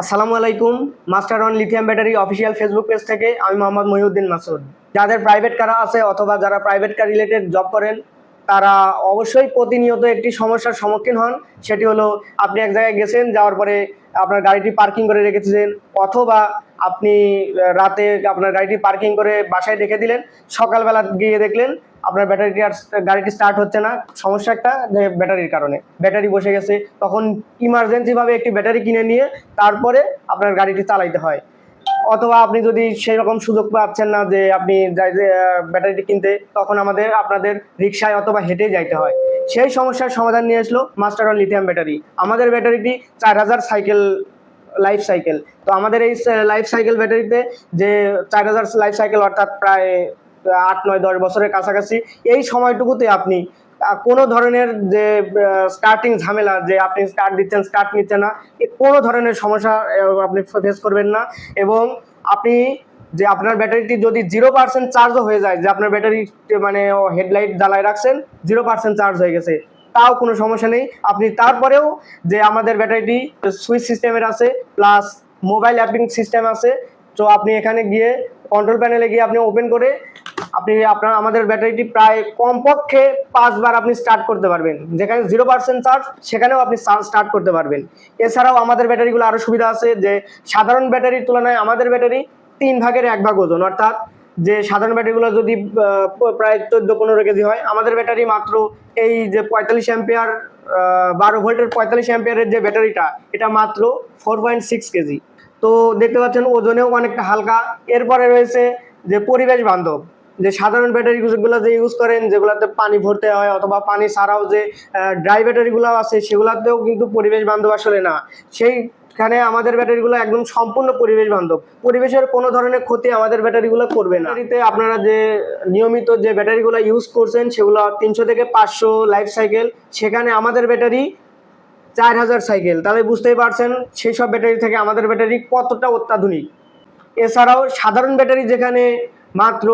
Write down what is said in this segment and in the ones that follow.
আসসালামু আলাইকুম, master on lithium battery official Facebook page থেকে আমি মোহাম্মদ মহিউদ্দিন মাসুদ। যাদের প্রাইভেট কারা আছে অথবা যারা প্রাইভেট কার রিলেটেড জব করেন, তারা অবশ্যই প্রতিনিয়ত একটি সমস্যার সম্মুখীন হন। সেটি হলো, আপনি এক জায়গায় গেছেন, যাওয়ার পরে আপনার গাড়িটি পার্কিং করে রেখেছিলেন, অথবা আপনি রাতে আপনার গাড়িটি পার্কিং করে বাসায় রেখে দিলেন, সকালবেলা গিয়ে দেখলেন আপনার ব্যাটারিটি আর গাড়িটি স্টার্ট হচ্ছে না। সমস্যা একটা ব্যাটারির কারণে। ব্যাটারি বসে গেছে। তখন ইমার্জেন্সিভাবে একটি ব্যাটারি কিনে নিয়ে তারপরে আপনার গাড়িটি চালাইতে হয়। অথবা আপনি যদি সেই রকম সুযোগ পাচ্ছেন না যে আপনি ব্যাটারিটি কিনতে, তখন আমাদের, আপনাদের রিক্সায় অথবা হেঁটে যাইতে হয়। সেই সমস্যার সমাধান নিয়ে আসলো মাস্টার অন লিথিয়াম ব্যাটারি। আমাদের ব্যাটারিটি চার হাজার সাইকেল লাইফ সাইকেল তো আমাদের এই লাইফ সাইকেল ব্যাটারিতে যে চার হাজার লাইফ সাইকেল অর্থাৎ প্রায় আট, নয়, দশ বছরের কাছাকাছি, এই সময়টুকুতে আপনি কোনো ধরনের যে স্টার্টিং ঝামেলা, যে আপনি স্টার্ট দিচ্ছেন স্টার্ট নিচ্ছেন না কোনো ধরনের সমস্যা আপনি ফেস করবেন না। এবং আপনি যে আপনার ব্যাটারিটি যদি জিরো পার্সেন্ট চার্জও হয়ে যায়, যে আপনার ব্যাটারি মানে হেডলাইট জ্বালায় রাখছেন জিরো পার্সেন্ট চার্জ হয়ে গেছে তাও কোনো সমস্যা নেই। আপনি তারপরেও যে আমাদের ব্যাটারিটি সুইচ সিস্টেমের আছে, প্লাস মোবাইল অ্যাপিং সিস্টেম আছে, তো আপনি এখানে গিয়ে কন্ট্রোল প্যানেলে গিয়ে আপনি ওপেন করে আপনি আপনার, আমাদের ব্যাটারিটি প্রায় কমপক্ষে পাঁচবার আপনি স্টার্ট করতে পারবেন। যেখানে জিরো পার্সেন্ট চার্জ সেখানেও আপনি স্টার্ট করতে পারবেন। এছাড়াও আমাদের ব্যাটারিগুলো আরও সুবিধা আছে যে সাধারণ ব্যাটারির তুলনায় আমাদের ব্যাটারি তিন ভাগের এক ভাগ ওজন, অর্থাৎ যে সাধারণ ব্যাটারিগুলো যদি প্রায় চোদ্দ পনেরো কেজি হয়, আমাদের ব্যাটারি মাত্র এই যে পঁয়তাল্লিশ অ্যাম্পিয়ার বারো ভোল্টের পঁয়তাল্লিশ অ্যাম্পিয়ারের যে ব্যাটারিটা, এটা মাত্র ফোর পয়েন্ট সিক্স কেজি। তো দেখতে পাচ্ছেন ওজনেও অনেকটা হালকা। এরপরে রয়েছে যে পরিবেশ বান্ধব, যে সাধারণ ব্যাটারিগুলো যে ইউজ করেন, যেগুলোতে পানি ভরতে হয় অথবা পানি ছাড়াও যে ড্রাই ব্যাটারিগুলো আছে, সেগুলোতেও কিন্তু পরিবেশ বান্ধব আসলে না। সেইখানে আমাদের ব্যাটারিগুলো একদম সম্পূর্ণ পরিবেশ বান্ধব। পরিবেশের কোনো ধরনের ক্ষতি আমাদের ব্যাটারিগুলো করবে না। ব্যাটারিতে আপনারা যে নিয়মিত যে ব্যাটারিগুলো ইউজ করছেন, সেগুলো তিনশো থেকে পাঁচশো লাইফ সাইকেল সেখানে আমাদের ব্যাটারি চার হাজার সাইকেল তাহলে বুঝতেই পারছেন সেই সব ব্যাটারি থেকে আমাদের ব্যাটারি কতটা অত্যাধুনিক। এছাড়াও সাধারণ ব্যাটারি যেখানে মাত্র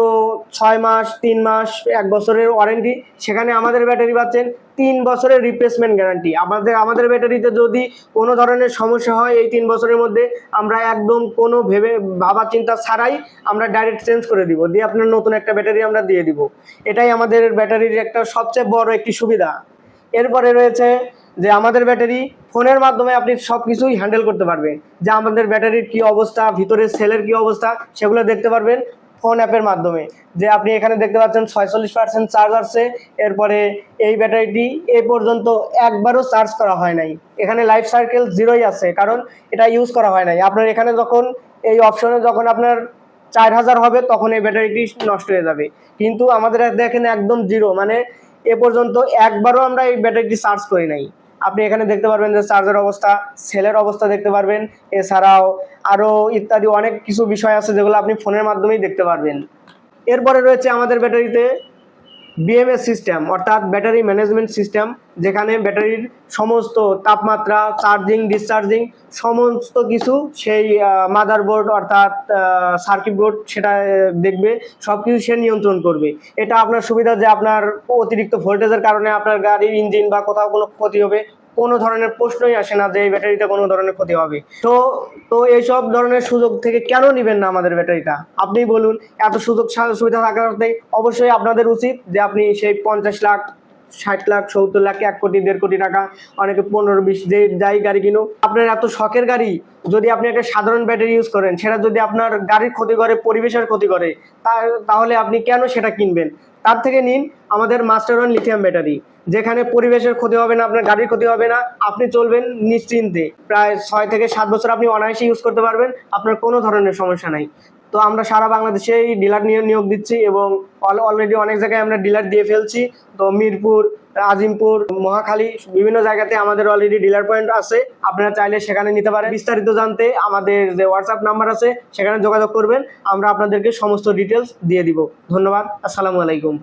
ছয় মাস, তিন মাস, এক বছরের ওয়ারেন্টি সেখানে আমাদের ব্যাটারি পাচ্ছেন তিন বছরের রিপ্লেসমেন্ট গ্যারান্টি আমাদের আমাদের ব্যাটারিতে যদি কোনো ধরনের সমস্যা হয়, এই তিন বছরের মধ্যে আমরা একদম কোনো ভেবে ভাবা চিন্তা ছাড়াই আমরা ডাইরেক্ট চেঞ্জ করে দিব। দিয়ে আপনার নতুন একটা ব্যাটারি আমরা দিয়ে দিব। এটাই আমাদের ব্যাটারির একটা সবচেয়ে বড় একটি সুবিধা। এরপরে রয়েছে যে আমাদের ব্যাটারি ফোনের মাধ্যমে আপনি সব কিছুই হ্যান্ডেল করতে পারবেন। যে আমাদের ব্যাটারির কি অবস্থা, ভিতরের সেলের কি অবস্থা, সেগুলো দেখতে পারবেন। ফোন অ্যাপের মাধ্যমে, যে আপনি এখানে দেখতে পাচ্ছেন ছয়চল্লিশ পার্সেন্ট চার্জ আসছে, এরপরে এই ব্যাটারিটি এ পর্যন্ত একবারও চার্জ করা হয় নাই। এখানে লাইফ সার্কেল জিরোই আছে, কারণ এটা ইউজ করা হয় নাই। আপনার এখানে যখন এই অপশনে যখন আপনার চার হাজার হবে, তখন এই ব্যাটারিটি নষ্ট হয়ে যাবে। কিন্তু আমাদের দেখেন একদম জিরো মানে এ পর্যন্ত একবারও আমরা এই ব্যাটারিটি চার্জ করি নাই। আপনি এখানে দেখতে পারবেন যে চার্জের অবস্থা, সেলের অবস্থা দেখতে পারবেন। এছাড়াও আরও ইত্যাদি অনেক কিছু বিষয় আছে যেগুলো আপনি ফোনের মাধ্যমেই দেখতে পারবেন। এরপরে রয়েছে আমাদের ব্যাটারিতে বিএমএস সিস্টেম অর্থাৎ ব্যাটারি ম্যানেজমেন্ট সিস্টেম যেখানে ব্যাটারির সমস্ত তাপমাত্রা চার্জিং ডিসচার্জিং সমস্ত কিছু সেই মাদারবোর্ড অর্থাৎ সার্কিট বোর্ড সেটা দেখবে সব কিছু সে নিয়ন্ত্রণ করবে। এটা আপনার সুবিধা যে আপনার অতিরিক্ত ভোল্টেজের কারণে আপনার গাড়ির ইঞ্জিন বা কোথাও কোনো ক্ষতি হবে। কোনো ধরনের প্রশ্নই আসে না যে এই ব্যাটারিতে কোনো ধরনের ক্ষতি হবে। তো তো এইসব ধরনের সুযোগ থেকে কেন নেবেন না আমাদের ব্যাটারিটা? আপনি বলুন, এত সুযোগ সুবিধা থাকাতে অবশ্যই আপনাদের উচিত যে আপনি সেই পঞ্চাশ লাখ, ষাট লাখ, সত্তর লাখ, এক কোটি, দেড় কোটি টাকা, অনেকে পনেরো, বিশ, যে যাই গাড়ি কিনুক, আপনার এত শখের গাড়ি, যদি আপনি একটা সাধারণ ব্যাটারি ইউজ করেন, সেটা যদি আপনার গাড়ির ক্ষতি করে, পরিবেশের ক্ষতি করে তাহলে আপনি কেন সেটা কিনবেন? তার থেকে নিন আমাদের মাস্টার ওয়ান লিথিয়াম ব্যাটারি যেখানে পরিবেশের ক্ষতি হবে না, আপনার গাড়ির ক্ষতি হবে না, আপনি চলবেন নিশ্চিন্তে। প্রায় ছয় থেকে সাত বছর আপনি অনায়াসে ইউজ করতে পারবেন, আপনার কোনো ধরনের সমস্যা নাই। তো আমরা সারা বাংলাদেশেই ডিলার নিয়ে নিয়োগ দিচ্ছি এবং অলরেডি অনেক জায়গায় আমরা ডিলার দিয়ে ফেলছি। তো মিরপুর আজিমপুর, মহাখালী, বিভিন্ন জায়গাতে আমাদের অলরেডি ডিলার পয়েন্ট আছে। আপনারা চাইলে সেখানে নিতে পারেন। বিস্তারিত জানতে আমাদের যে হোয়াটসঅ্যাপ নাম্বার আছে, সেখানে যোগাযোগ করবেন। আমরা আপনাদেরকে সমস্ত ডিটেলস দিয়ে দিব। ধন্যবাদ। আসসালামু আলাইকুম।